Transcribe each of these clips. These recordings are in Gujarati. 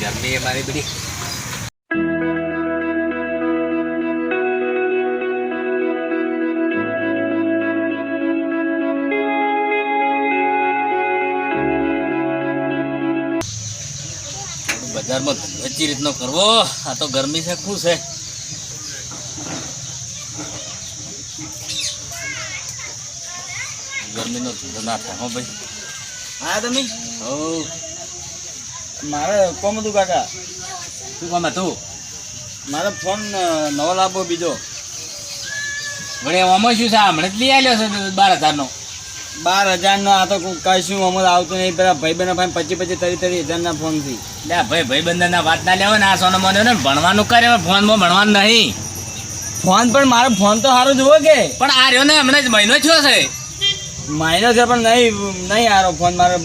ગરમી એ મારી બધી. બજારમાં ધંધો ચી રીતનો કરવો આ તો ગરમી છે ખુશ છે. ગરમીનો ધંધો ના થાય હો ભાઈ. હા તમે? હો મારે કોમ હતું કાકા. શું કોમ હતું? મારે ફોન નવો લાવવો બીજો. વળી આમાં શું છે? હમણાં જ લઈ આવ્યો છે બાર હજારનો? બાર હજારનો આ તો કોઈ કશું અમલ આવતું નહીં. પેલા ભાઈ બહેનો ભાઈ પચી પચી તરી તરી હજારના ફોનથી. લે ભાઈ ભાઈ બંધના વાત ના લેવો ને આ સોનો મને ને ભણવાનું કરે ફોનમાં ભણવાનું નહીં. ફોન પણ મારો ફોન તો સારો જુઓ કે. પણ આ રહ્યો ને હમણાં જ મહિનો થયો છે. મહિનો છે પણ નહીં નહીં આરો ફોન મારે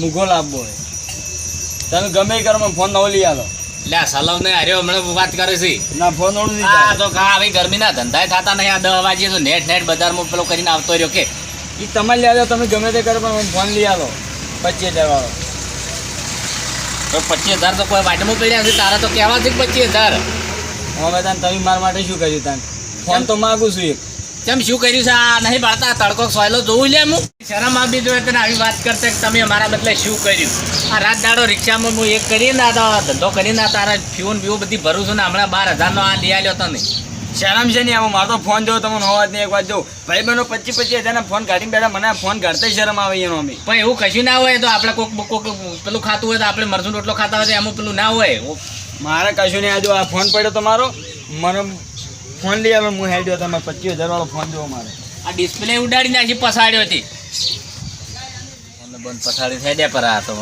મૂઘો લાવવો હોય. તમે ગમે કરો મને ફોન નવો લઈ આવો લે સલાવ ને અરે હમણાં વાત કરે છે. ના ફોન ઓળું નહીં આ તો કા આવી ગરમીના ધંધા થતા નહીં. આ દસ વાગે તો નેટ નેટ બજારમાં પેલો કરીને આવતો રહ્યો કે. એ તમે લઈ આવ્યો તમે ગમે તે કરો પણ ફોન લઈ આવો પચીસ હજાર વાળો. તો પચીસ હજાર તો કોઈ વાટમાં પડ્યા છે તારા તો કહેવા છે પચીસ હજાર. હવે તને તમે મારા માટે શું કર્યું તને? ફોન તો માગું છું એક. કેમ શું કર્યું છે? આ નહીં ભણતા તડકો સોયલો જોવું લે હું. શરમ આપી જોઈએ તને આવી વાત કરતા કે તમે અમારા બદલે શું કર્યું? આ રાત દાડો રિક્ષામાં હું એક કરીને આ ધંધો કરીને આ તારા ફ્યુન ફ્યુ બધી ભરું છું ને હમણાં બાર હજારનો આ લઈ આવ્યો તને. શરમ છે ને આમાં? મારો તો ફોન જોયો તમને હોવા નહીં એક વાત જોઉં. ભાઈ બહેનો પચીસ પચીસ હજારના ફોન કાઢીને બેઠા મને ફોન કાઢતા શરમ આવે એનો અમે. પણ એવું કશું ના હોય તો આપણે કોક કોક પેલું ખાતું હોય તો આપણે મરચું રોટલો ખાતા હોય તો એમાં પેલું ના હોય. મારે કશું નહીં આજો આ ફોન પડ્યો તમારો મને ફોન લઈ આવે હું હેડ્યો તમે પચીસ હજાર વાળો ફોન જોવો મારે. આ ડિસ્પ્લે ઉડાડી નાખી પસાડ્યો હતી બંધ પસાડી થઈ દે પર આ તો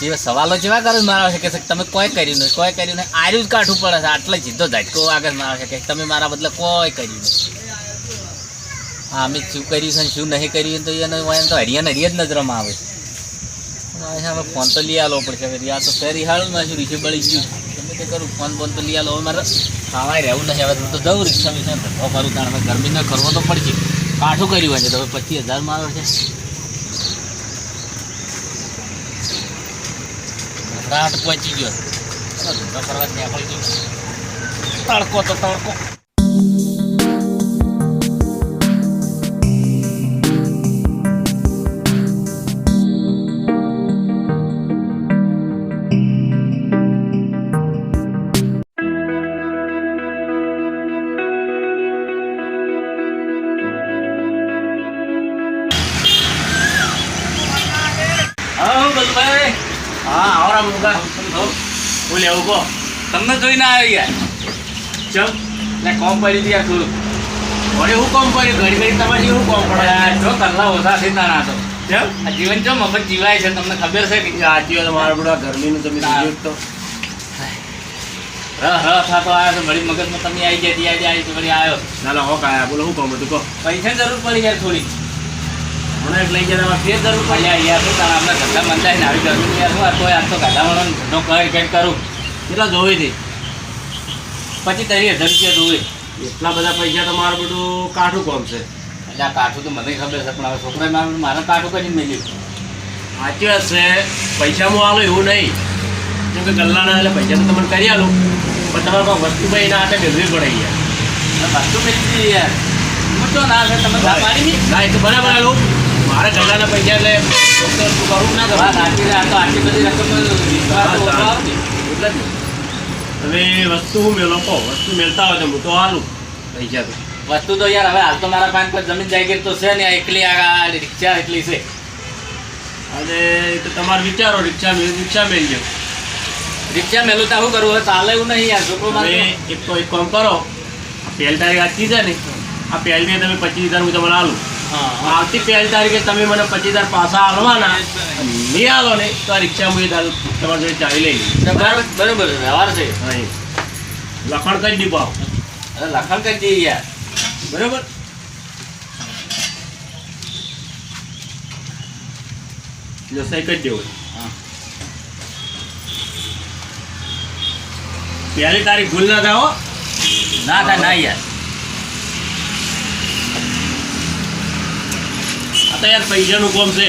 જે સવાલો જેવા કરે મારા છે કે તમે કોઈ કર્યું નહીં કોઈ કર્યું નહીં. આર્યું જ કાઢવું પડે છે આટલે સીધો ઝટકો આગળ મારા છે કે તમે મારા બદલે કોઈ કર્યું નહીં. હા અમે શું કર્યું છે શું નહીં કર્યું તો એને એને તો હરિયાને હરિયા જ નજરમાં આવે. છે હવે ફોન તો લઈ આવો પડશે આ રિયા તો ફેર હાલ ના શું રીક્ષે બળી ગયું? તે કરું, ફોન બોન તો લઈ આલો. મારે ખાવાય રહેવું નહીં હવે તો જવું રિક્ષા વિશે ધંધો કરું તાણ. ગરમી ન કરવો તો પડશે. કાઠું કર્યું હોય છે તો પચીસ હજાર આવે છે. રાત પહોંચી ગયો. ધંધો કરવા તડકો તો તડકો. હા આવરા મુગા હું લેવું કહો. તમને જોઈને આવી ગયા ચમ ને કોમ પડી ગયા થોડું વળી હું કોમ પડ્યું ઘડી ઘડી તમારે શું કોમ પડે. જો કલ્લા ઓછા થઈ ના તો. જીવન જો મફત જીવાય છે તમને ખબર છે કે? આજી વાત મારા બધા ગરમીનું તમે તો. રહ રહ થતો આવ્યો તો વળી મગજમાં તમે આવી ગયા ત્યાં આવી વળી આવ્યો. ના હો કાયા બોલો હું કહું બધું કહો. પૈસાની જરૂર પડી યાર થોડી મને લઈ ગયા ફેર જરૂર પણ યાર યાર શું તારા આપણા ધંધા મંદાય ને આવી યાર હું આ તોય આ તો ગાધા વાળાનો ધંધો કરી કરી. કરું કેટલા જોઈ હતી પછી તરી હજાર રૂપિયા જોવે. એટલા બધા પૈસા તો મારું બધું કાઠું કોમ છે. એટલે આ કાઠું તો મને ખબર છે પણ હવે છોકરાએ મારું મારે કાઠું કરીને મેલ્યું સાચી વાત છે. પૈસા હું આલો એવું નહીં. કેમ કે ગલ્લાના એટલે પૈસા તો તમને કરી આલું. પણ તમારે કોઈ વસ્તુ ભાઈ એના હાથે ભેગવી પડે યાર. વસ્તુ મેળવી યાર. હું તો ના છે તમે ના પાડી ના એ તો બરાબર આલું. મારે ગલ્લાના પૈસા એટલે ડૉક્ટર તું કરવું ના કરવા આટલી આ તો આટલી બધી રકમ. એટલે હવે વસ્તુ હું મેલો કહો વસ્તુ મેળતા હોય તો હું તો હાલું. પૈસા તો. વસ્તુ તો યાર હવે હાલ તો મારા પાસે પર જમીન જાગીર તો છે ને એકલી આ રિક્ષા એટલી છે. અને તમારે વિચારો રિક્ષા રિક્ષા મેળજો રિક્ષા મેલું તો શું કરવું હવે ચાલે એવું નહીં યાર છોકરો મારે એક તો એક કામ કરો પહેલી તારીખ આજથી છે ને આ પહેલી તમે પચીસ હજાર હું તમને આલું. આવતી પહેલી તારીખે તમે મને પચીસ હજાર પાછા આવવાના નહીં આવો ને તો આ રિક્ષા હું તમારી જોડે ચાવી લઈ બરાબર બરાબર વ્યવહાર છે. લખણ કરી દીધું અરે લખાણ કરી દઈએ યાર. બરાબર? સહી કરી દેવું. પહેલી તારીખ ભૂલ ના થાઓ ના થાય ના યાર. तैयार पैसे कौन से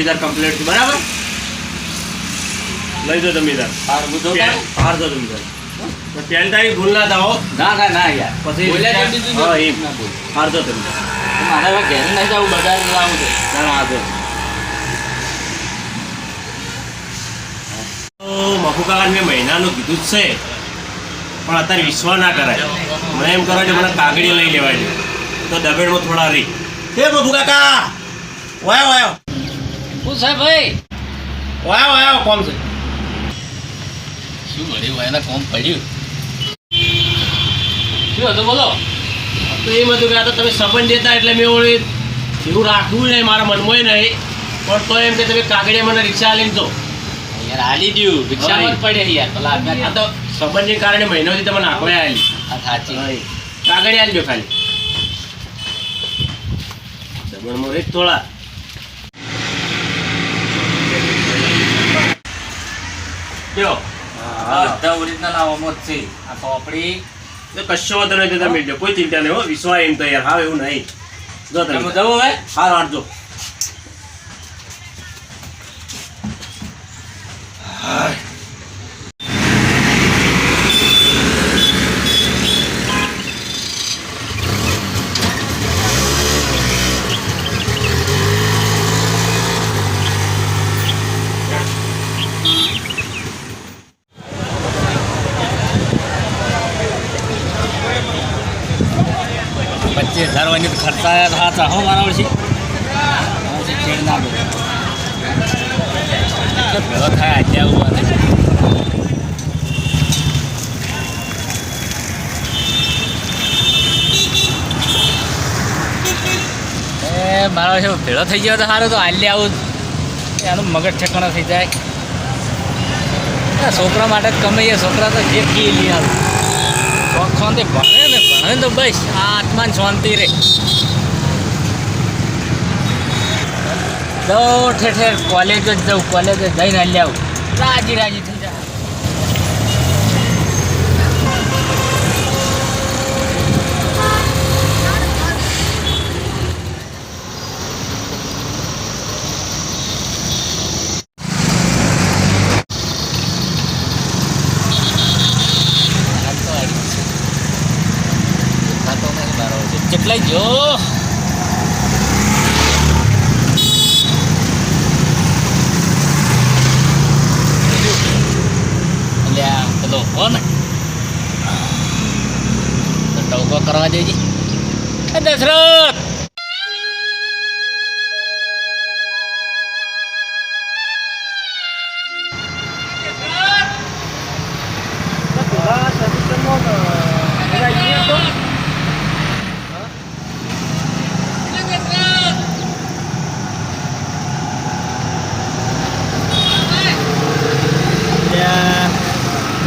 हज़ार कंप्लीट बराबर? लई दो जमीदार हार बुझो हार दो जमीदार तो पेन तारीख भूल ना था ना ना ना यार पसी बोले जब बिज़ी हो हाँ. हार दो जमीदार મારે હવે ઘેર નહીં જવું બજાર લાવું છે. ના ના હાર દો તો મફુ કાકા મેં મહિનાનું કીધું જ છે પણ અત્યારે વિશ્વાસ ના કરાય. મને એમ કરો કે મને કાગડી લઈ લેવાય છે. તો દબેડમાં થોડા રહી. હે મફુ કાકા વાયો વાયો. શું છે ભાઈ? વાયો વાયો કોમ છે. શું મળ્યું એને કોમ પડ્યું? શું હતું બોલો? તો એમ હતું કે આ તો તમે સંબંધ દેતા એટલે મેં ઓળી એવું રાખવું નહીં મારા મનમાં નહીં. પણ તો એમ કે તમે કાગડિયા મને રિક્ષા લઈને દો. યાર હાલી દ્યું રિક્ષા પડે યાર પેલા આ તો સંબંધને કારણે મહિનોથી તમને આંકડે આવેલી. સાચી. કાગડિયા આલજો ખાલી. દમણમાં રેત થોડા. જો. ઓરિજિનલ આ જ છે. આ ચોપડી તો કશો વાંધો નહીં તમે કોઈ ચિંતા નહીં હો. વિશ્વાસ એમ તૈયાર હા એવું નહીં. જો તમે. જવું હવે? હાર હારજો વાળી ખર્ચા હા ચાહો મારા વર્ષી ચેડ ના ભેગો થાય આજે આવું થાય મારો છે ભેળો થઈ ગયો તો સારું તો હાલી આવું. એનું મગજ ઠેકાણો થઈ જાય. છોકરા માટે જ કમાઈએ, છોકરા તો જે કી લઈ આવું. શોખોથી ભણે ને, ભણે તો બસ. આ આત્માને શાંતિ રે દો ઠેર ઠેર કોલેજ જ જવું કોલેજ જઈને લઈ આવું. રાજી રાજી થઈ જાય ખાતો આવી છે. ખાતો નહીં મારો કેટલાય જો અલ્યા પેલો તો ટવકો કરવા દેજે દશરથ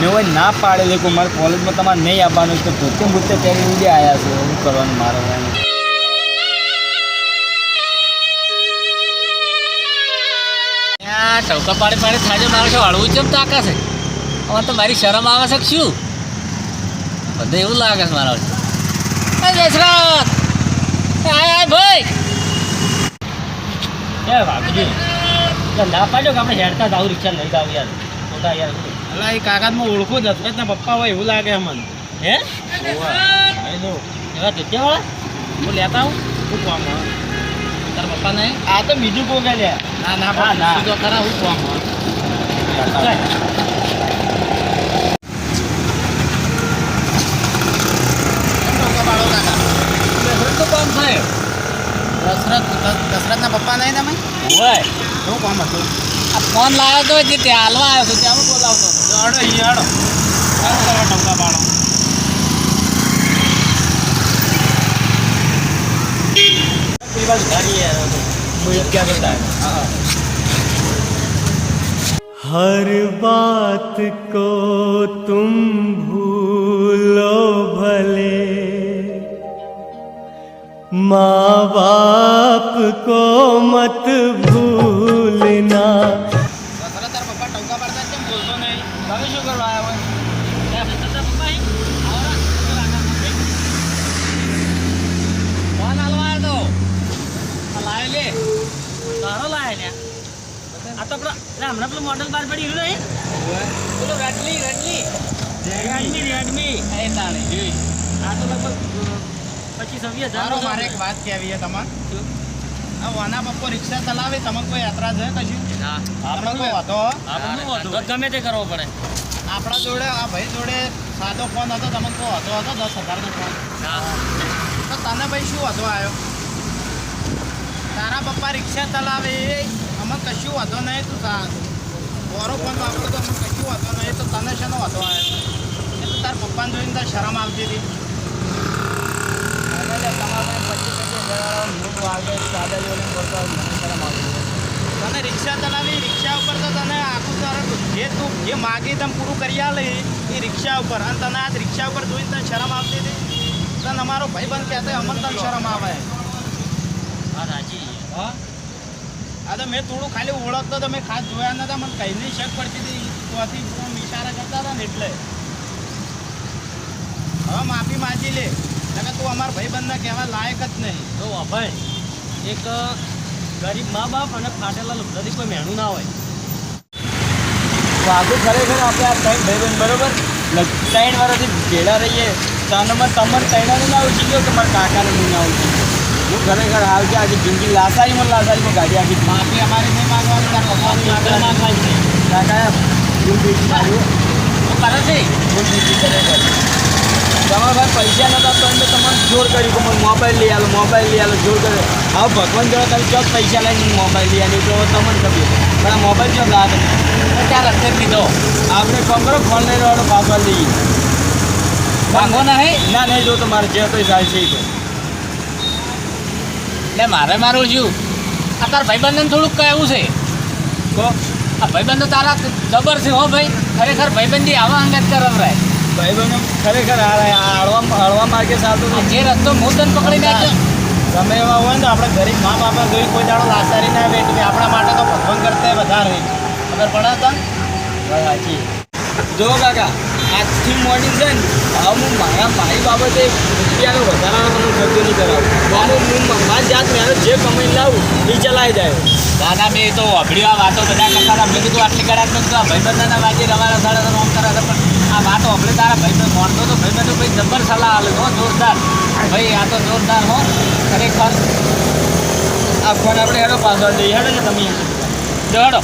મેં હોય ના પાડેલી કે મારે કોલેજમાં તમારે નહીં આવવાનું તો ભૂતે ભૂતે ત્યારે ઉડે આવ્યા છે. શું કરવાનું મારે? આ ટવકા પાડી પાડી થાજે મારે છે હળવું ચમ તાકા છે. હવે તો મારી શરમ આવે છે શું? બધું એવું લાગે છે મારા ભાઈ! ના પાડ્યો કે આપણે હેડતા જ આવું રિક્ષા લઈ જાવ યાર. ખોટા યાર. અલા એ કાકાતમાં ઓળખું જ હતું ના પપ્પા હોય એવું લાગે મને હે? એવા જગ્યાવાળા હું લેતા આવું? શું કોમ તારા પપ્પા નહીં? આ તો બીજું કોઈ ગયા લ્યા ના ના ના, ના. તો ખરા હું કોમ દશરથ દશરથના પપ્પા નહીં તમે હોય. શું કામ હતું? આ ફોન લાવ્યો હતો જે ત્યાં હાલવા આવ્યો હતો ત્યાં બોલાવતો હતો. હાડો ઈ હાડો હાલો તમે ટંકા પાડો પેલી બાજુ ગાડી યાર બોલ ક્યાં કરતા હા हर बात को तुम भूलो भले माँ बाप को मत भूलना આ લાયા તો પેલા હમણાં પેલું મોડલ બાર પડી નહીં? પેલું રેડમી રેડમી રેડમી રેડમી એ આ તો લગભગ પચીસ હજાર મારે એક વાત કહેવી છે તમારે. આ વાના પપ્પો રિક્ષા ચલાવે તમને કોઈ યાત્રા છે કશું? આપણે કોઈ વાંધો? તો ગમે તે કરવો પડે. આપણા જોડે આ ભાઈ જોડે સાદો ફોન હતો તમને કોઈ હતો હતો? દસ હજારનો ફોન તો તને ભાઈ શું હતો આવ્યો? તારા પપ્પા રિક્ષા ચલાવે એ અમને કશું વાંધો નહીં તું સા બોરો ફોન વાપરો તો અમને કશું વાંધો નહીં તો તને શેનો વાંધો આવ્યો એ તો તારા પપ્પાને જોઈને તાર શરમ આવતી હતી. તને રિક્ષા ચલાવી રિક્ષા ઉપર તો તને આખું તારું જે તું જે માગી તમે પૂરું કરી આલે એ રિક્ષા ઉપર. અને તને આ રિક્ષા ઉપર જોઈને તને શરમ આવતી હતી? તને અમારો ભાઈબંધ કહેતો અમને તને શરમ આવે. હા સાચી હા? આ તો મેં થોડું ખાલી ઓળખતો તો મેં ખાસ જોયા નતા મને કઈ નહીં શક પડતી હતી. ત્યાંથી ફોન ઇશારા કરતા હતા ને એટલે. હવે માફી માગી લે. અને તું અમારા ભાઈબંધના કહેવા લાયક જ નહીં. તો અભય એક ગરીબ મા બાપ અને ફાટેલા લગ્નથી કોઈ મહેણું ના હોય. વાઘુ ખરેખર આપણે આ ત્રણ ભાઈ બહેન બરોબર ત્રણ વર્ષથી ભેડા રહીએ. મારે તમારે ત્રણને ના ઉછી ગયો કે મારા કાકાને હું ના ઉછી હું ખરેખર છે આખી જિંદગી લાસારીમાં લાસારીમાં ગાડી આખી માફી અમારે નહીં માગવાની તાર પપ્પાની આગળ માંગવાની કાકા હું બીજી માર્યું હું. કરે છે? હું બીજી ખરેખર તમારા ભાઈ પૈસા નહોતા તો એમને તમને જોર કર્યું કે મને મોબાઈલ લઈ આલો મોબાઈલ લઈ આલો જોર કરે હવે ભગવાન જોડે તમે ચોક પૈસા લઈને મોબાઈલ લઈ આવ્યો તો તમને કહ્યું પણ આ મોબાઈલ ચોક લાગે ત્યાં રસ્તે લીધો આપણે કરો ફોન લઈને વાળો પાછળ લઈએ વાંધો નહીં? ના નહીં જો તમારે જે તો જાય છે તો. એટલે મારે મારું શું? આ તારા ભાઈબંધને થોડુંક કહેવું છે. કહો આ ભાઈબંધો તારા જબર છે હો ભાઈ. ખરેખર ભાઈબંધી આવા અંગત કરવરાય રહે ભાઈબંધો ખરેખર આ હળવા હળવા માર્ગે ચાલતું જે રસ્તો હું તને પકડી નાખ્યો. તમે એવા હોય ને તો આપણે ગરીબ મા બાપા જોઈ કોઈ દાડો લાસારી ના બેઠી આપણા માટે તો ભગવાન કરતા વધારે ખબર પડે તો સાચી જો કાકા આજથી મોર્નિંગ છે ને હવે હું મારા મારી બાબતે રૂપિયાનો વધારાનો તમને ખર્ચો નહીં કરાવું હું મારી જાત મહેનત જે કમાઈને લાવું, એ ચલાવી જાય. દાદા, મેં તો વાપર્યું આ વાતો બધા કરતા હતા. મેં કીધું આટલી કડાક મેં કીધું ભાઈબંધના વાજે રવાના સાડા ત્રણ ઓમ કરે પણ આ વાતો આપણે તારા ભાઈબંધ મોનતો તો ભાઈબંધો ભાઈ જબર સલાહ આલે હો જોરદાર. ભાઈ, આ તો જોરદાર હો. ખરેખર આ ફોન આપણે હેડો પાછળ દઈએ હેડો ને તમે દોડો